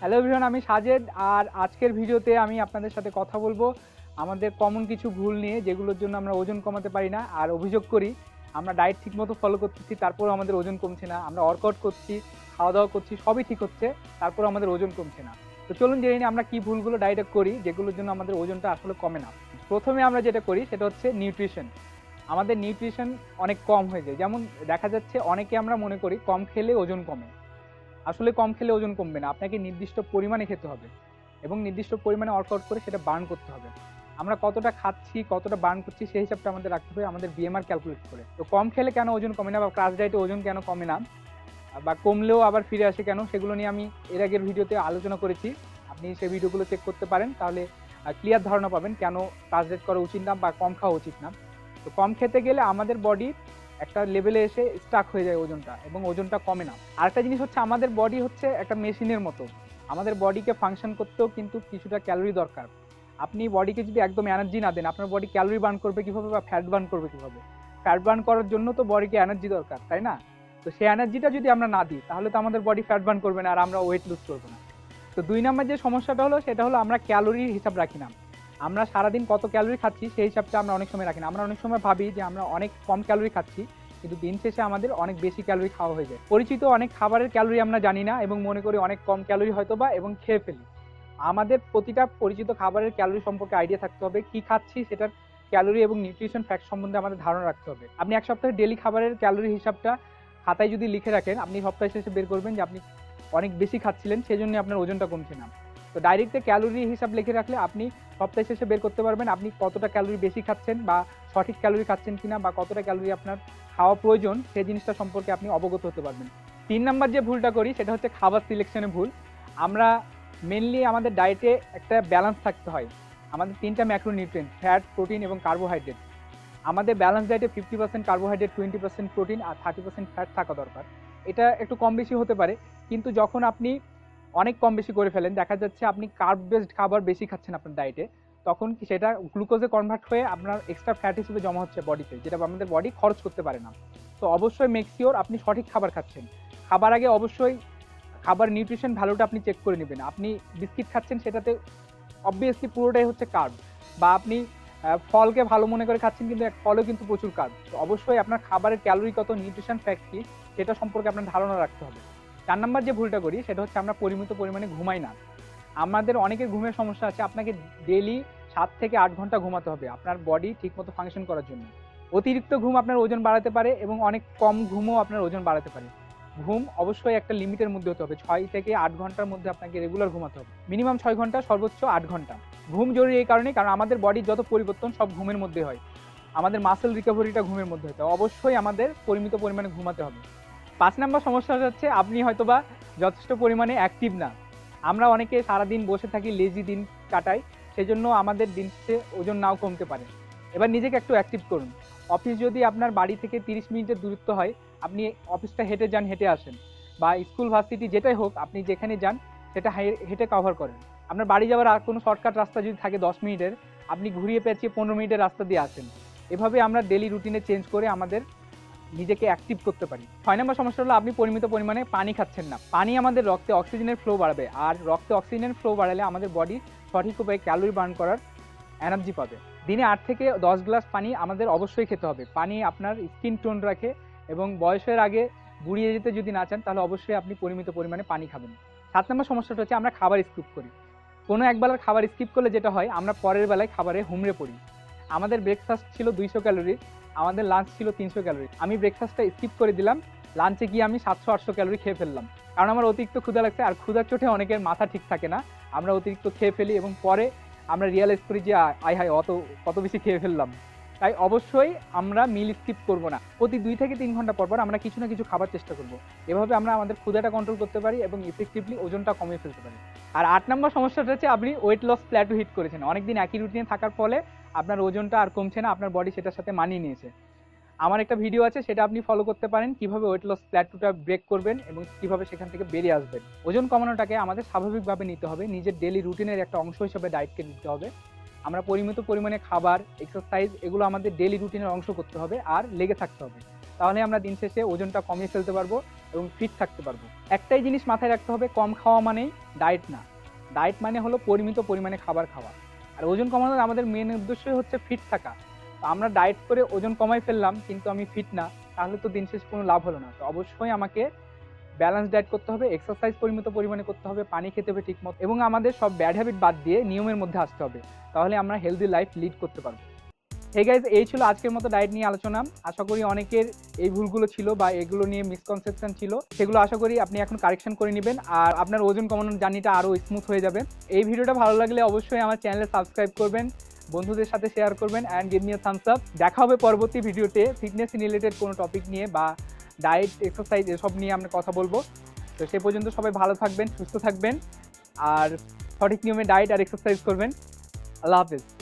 Hello everyone আমি সাজেদ আর আজকের ভিডিওতে আমি আপনাদের সাথে কথা বলব আমাদের কমন কিছু ভুল নিয়ে যেগুলোর জন্য আমরা ওজন কমাতে পারি না আর অভিযোগ করি। আমরা ডায়েট ঠিকমতো ফলো করতেছি, তারপরেও আমাদের ওজন কমছে না। আমরা ওয়ার্কআউট করছি খাওয়া দাওয়া করছি, সবই ঠিক হচ্ছে, তারপরেও আমাদের ওজন কমছে না। তো চলুন জেনে নিই আমরা কি ভুলগুলো ডায়েটে করি যেগুলোর জন্য আমাদের ওজনটা আসলে কমে না। প্রথমে আমরা যেটা করি সেটা হচ্ছে নিউট্রিশন আমাদের নিউট্রিশন অনেক কম হয়ে যায়। যেমন দেখা যাচ্ছে অনেকে আমরা মনে করি কম খেলে ওজন কমে। আসলে কম খেলে ওজন কমবে না। আপনাকে নির্দিষ্ট পরিমাণে খেতে হবে এবং নির্দিষ্ট পরিমাণে ওয়ার্কআউট করে সেটা বার্ন করতে হবে। আমরা কতটা খাচ্ছি, কতটা বার্ন করছি সেই হিসাবটা আমাদের রাখতে হবে, আমাদের বিএমআর ক্যালকুলেট করে। তো কম খেলে কেন ওজন কমে না বা ক্লাস ডায়েটে ওজন কেন কমে না? বা কমলেও আবার ফিরে আসে কেন? সেগুলো নিয়ে আমি এর আগের ভিডিওতে আলোচনা করেছি। আপনি সেই ভিডিওগুলো চেক করতে পারেন, তাহলে ক্লিয়ার ধারণা পাবেন কেন ক্লাস ডায়েট করা উচিত না বা কম খাওয়া উচিত না। তো কম খেতে গেলে আমাদের বডি একটা লেভেলে এসে স্টাক হয়ে যায় ওজনটা এবং ওজনটা কমে না। আরেকটা জিনিস হচ্ছে আমাদের বডি হচ্ছে একটা মেশিনের মতো। আমাদের বডিকে ফাংশন করতেও কিন্তু কিছুটা ক্যালোরি দরকার। আপনি বডিকে যদি একদম এনার্জি না দেন, আপনার বডি ক্যালোরি বার্ন করবে কীভাবে বা ফ্যাট বার্ন করবে কীভাবে? ফ্যাট বার্ন করার জন্য তো বডিকে এনার্জি দরকার, তাই না? তো সেই এনার্জিটা যদি আমরা না দিই, তাহলে তো আমাদের বডি ফ্যাট বার্ন করবে না আর আমরা ওয়েট লুজ করব না। তো দুই নম্বর যে সমস্যাটা হলো, সেটা হলো আমরা ক্যালোরির হিসাব রাখি না। আমরা সারাদিন কত ক্যালোরি খাচ্ছি সেই হিসাবটা আমরা অনেক সময় রাখি না। আমরা অনেক সময় ভাবি যে আমরা অনেক কম ক্যালোরি খাচ্ছি, কিন্তু দিন শেষে আমাদের অনেক বেশি ক্যালোরি খাওয়া হয়ে যায়। পরিচিত অনেক খাবারের ক্যালোরি আমরা জানি না এবং মনে করি অনেক কম ক্যালোরি হয়তো বা এবং খেয়ে ফেলি। আমাদের প্রতিটা পরিচিত খাবারের ক্যালোরি সম্পর্কে আইডিয়া থাকতে হবে, কি খাচ্ছি সেটার ক্যালোরি এবং নিউট্রিশন ফ্যাক্ট সম্বন্ধে আমাদের ধারণা রাখতে হবে। আপনি এক সপ্তাহে ডেলি খাবারের ক্যালোরি হিসাবটা খাতায় যদি লিখে রাখেন, আপনি সপ্তাহ শেষে বের করবেন যে আপনি অনেক বেশি খাচ্ছিলেন সেই জন্য আপনার ওজনটা কমছে না। তো ডাইরেক্টে ক্যালোরি হিসাব লিখে রাখলে আপনি সপ্তাহ শেষে বের করতে পারবেন আপনি কতটা ক্যালোরি বেশি খাচ্ছেন বা সঠিক ক্যালোরি খাচ্ছেন কিনা বা কতটা ক্যালোরি আপনার খাওয়া প্রয়োজন সেই জিনিসটা সম্পর্কে আপনি অবগত হতে পারবেন। তিন নাম্বার যে ভুলটা করি সেটা হচ্ছে খাবার সিলেকশনে ভুল। আমরা মেনলি আমাদের ডায়েটে একটা ব্যালেন্স থাকতে হয়। আমাদের তিনটা ম্যাক্রোনিউট্রিয়েন্ট ফ্যাট প্রোটিন এবং কার্বোহাইড্রেট আমাদের ব্যালেন্স ডায়েটে fifty percent carbohydrate twenty percent protein আর থার্টি পার্সেন্ট ফ্যাট থাকা দরকার। এটা একটু কম বেশি হতে পারে। কিন্তু যখন আপনি অনেক কম বেশি করে ফেলেন। দেখা যাচ্ছে আপনি কার্ব বেসড খাবার বেশি খাচ্ছেন আপনার ডায়েটে তখন কি সেটা গ্লুকোজে কনভার্ট হয়ে আপনার এক্সট্রা ফ্যাট হিসেবে জমা হচ্ছে বডিতে যেটা আমাদের বডি খরচ করতে পারে না। তো অবশ্যই মেক্সিওর আপনি সঠিক খাবার খাচ্ছেন। খাবার আগে অবশ্যই খাবার নিউট্রিশন ভ্যালুটা আপনি চেক করে নেবেন। আপনি বিস্কিট খাচ্ছেন সেটাতে অবভিয়াসলি পুরোটাই হচ্ছে কার্ব বা আপনি ফলকে ভালো মনে করে খাচ্ছেন কিন্তু ফলও কিন্তু প্রচুর কার্ব তো অবশ্যই আপনার খাবারের ক্যালোরি কত নিউট্রিশন ফ্যাক্ট কি, সেটা সম্পর্কে আপনার ধারণা রাখতে হবে। চার নাম্বার যে ভুলটা করি, সেটা হচ্ছে আমরা পরিমিত পরিমাণে ঘুমাই না। আমাদের অনেকের ঘুমের সমস্যা আছে, আপনাকে ডেলি সাত থেকে আট ঘণ্টা ঘুমাতে হবে আপনার বডি ঠিকমতো ফাংশন করার জন্য। অতিরিক্ত ঘুম আপনার ওজন বাড়াতে পারে এবং অনেক কম ঘুমও আপনার ওজন বাড়াতে পারে। ঘুম অবশ্যই একটা লিমিটের মধ্যে হতে হবে, ছয় থেকে আট ঘণ্টার মধ্যে আপনাকে রেগুলার ঘুমাতে হবে। মিনিমাম ছয় ঘণ্টা, সর্বোচ্চ আট ঘণ্টা। ঘুম জরুরি এই কারণে কারণ আমাদের বডির যত পরিবর্তন, সব ঘুমের মধ্যে হয়। আমাদের মাসেল রিকভারিটা ঘুমের মধ্যে হতে হয় অবশ্যই আমাদের পরিমিত পরিমাণে ঘুমাতে হবে। পাঁচ নাম্বার সমস্যা হচ্ছে আপনি হয়তোবা যথেষ্ট পরিমাণে অ্যাক্টিভ না। আমরা অনেকে সারাদিন বসে থাকি লেজি দিন কাটাই, সেজন্য আমাদের দিন ওজন নাও কমতে পারে। এবার নিজেকে একটু অ্যাক্টিভ করুন। অফিস যদি আপনার বাড়ি থেকে তিরিশ মিনিটের দূরত্ব হয়, আপনি অফিসটা হেঁটে যান, হেঁটে আসেন বা স্কুল ভার্সিটি যেটাই হোক, আপনি যেখানে যান, সেটা হেঁটে কভার করেন। আপনার বাড়ি যাওয়ার আর কোনো শর্টকাট রাস্তা যদি থাকে দশ মিনিটের, আপনি ঘুরিয়ে পেঁচিয়ে পনেরো মিনিটের রাস্তা দিয়ে আসেন। এভাবে আমরা ডেলি রুটিনে চেঞ্জ করে আমাদের নিজেকে অ্যাক্টিভ করতে পারি। ছয় নম্বর সমস্যা হলো আপনি পরিমিত পরিমাণে পানি খাচ্ছেন না। পানি আমাদের রক্তে অক্সিজেনের ফ্লো বাড়াবে আর রক্তে অক্সিজেনের ফ্লো বাড়ালে আমাদের বডি সঠিক উপায়ে ক্যালোরি বার্ন করার এনার্জি পাবে। দিনে আট থেকে দশ গ্লাস পানি আমাদের অবশ্যই খেতে হবে। পানি আপনার স্কিন টোন রাখে এবং বয়সের আগে বুড়িয়ে যেতে যদি না চান, তাহলে অবশ্যই আপনি পরিমিত পরিমাণে পানি খাবেন। সাত নম্বর সমস্যাটা হচ্ছে আমরা খাবার স্কিপ করি। কোনো একবেলার খাবার স্কিপ করলে যেটা হয়, আমরা পরের বেলায় খাবারে হুমড়ে পড়ি। আমাদের ব্রেকফাস্ট ছিল দুইশো ক্যালোরি আমাদের লাঞ্চ ছিল তিনশো ক্যালোরি আমি ব্রেকফাস্টটা স্কিপ করে দিলাম লাঞ্চে গিয়ে আমি সাতশো, আটশো ক্যালোরি খেয়ে ফেললাম। কারণ আমার অতিরিক্ত ক্ষুধা লাগছে, আর ক্ষুধার চোটে অনেকের মাথা ঠিক থাকে না। আমরা অতিরিক্ত খেয়ে ফেলি এবং পরে আমরা রিয়েলাইজ করি যে আ- আয়, হায়, অত, কত বেশি খেয়ে ফেললাম। তাই অবশ্যই আমরা মিল স্কিপ করব না। প্রতি দুই থেকে তিন ঘণ্টা পর পর আমরা কিছু না কিছু খাবার চেষ্টা করব। এভাবে আমরা আমাদের ক্ষুধাটা কন্ট্রোল করতে পারি এবং ইফেক্টিভলি ওজনটা কমিয়ে ফেলতে পারি। আর আট নম্বর সমস্যাটা হচ্ছে আপনি ওয়েট লস প্ল্যাটু হিট করেছেন। অনেকদিন একই রুটিনে থাকার ফলে আপনার ওজনটা আর কমছে না, আপনার বডি সেটার সাথে মানিয়ে নিয়েছে। আমার একটা ভিডিও আছে, সেটা আপনি ফলো করতে পারেন, কীভাবে ওয়েট লস প্ল্যাটুটা ব্রেক করবেন এবং কীভাবে সেখান থেকে বেরিয়ে আসবেন। ওজন কমানোটাকে আমাদের স্বাভাবিকভাবে নিতে হবে, নিজের ডেলি রুটিনের একটা অংশ হিসেবে ডায়েটকে নিতে হবে। আমরা পরিমিত পরিমাণে খাবার এক্সারসাইজ এগুলো আমাদের ডেলি রুটিনের অংশ করতে হবে আর লেগে থাকতে হবে। তাহলে আমরা দিন শেষে ওজনটা কমিয়ে ফেলতে পারব এবং ফিট থাকতে পারব। একটাই জিনিস মাথায় রাখতে হবে, কম খাওয়া মানেই ডায়েট না। ডায়েট মানে হলো পরিমিত পরিমাণে খাবার খাওয়া। আর ওজন কমানোর আমাদের মেন উদ্দেশ্যই হচ্ছে ফিট থাকা। তো আমরা ডায়েট করে ওজন কমাই ফেললাম, কিন্তু আমি ফিট না, তাহলে তো দিন শেষে কোনো লাভ হলো না। তো অবশ্যই আমাকে ব্যালেন্স ডায়েট করতে হবে এক্সারসাইজ পরিমিত পরিমাণে করতে হবে, পানি খেতে হবে ঠিকমতো, এবং আমাদের সব ব্যাড হ্যাবিট বাদ দিয়ে নিয়মের মধ্যে আসতে হবে। তাহলে আমরা হেলদি লাইফ লিড করতে পারব। হে গাইজ এই ছিল আজকের মতো ডায়েট নিয়ে আলোচনা। আশা করি অনেকের এই ভুলগুলো ছিল বা এগুলো নিয়ে মিসকনসেপশন ছিল। সেগুলো আশা করি আপনি এখন কারেকশন করে নেবেন আর আপনার ওজন কমানোর জার্নিটা আরও স্মুথ হয়ে যাবে। এই ভিডিওটা ভালো লাগলে অবশ্যই আমার চ্যানেলে সাবস্ক্রাইব করবেন, বন্ধুদের সাথে শেয়ার করবেন অ্যান্ড গিভ নিয়ে থামস আপ দেখা হবে পরবর্তী ভিডিওতে ফিটনেস রিলেটেড কোনো টপিক নিয়ে বা ডায়েট এক্সারসাইজ এসব নিয়ে আমরা কথা বলব। তো সে পর্যন্ত সবাই ভালো থাকবেন, সুস্থ থাকবেন আর সঠিক নিয়মে ডায়েট আর এক্সারসাইজ করবেন। আল্লাহ হাফিজ।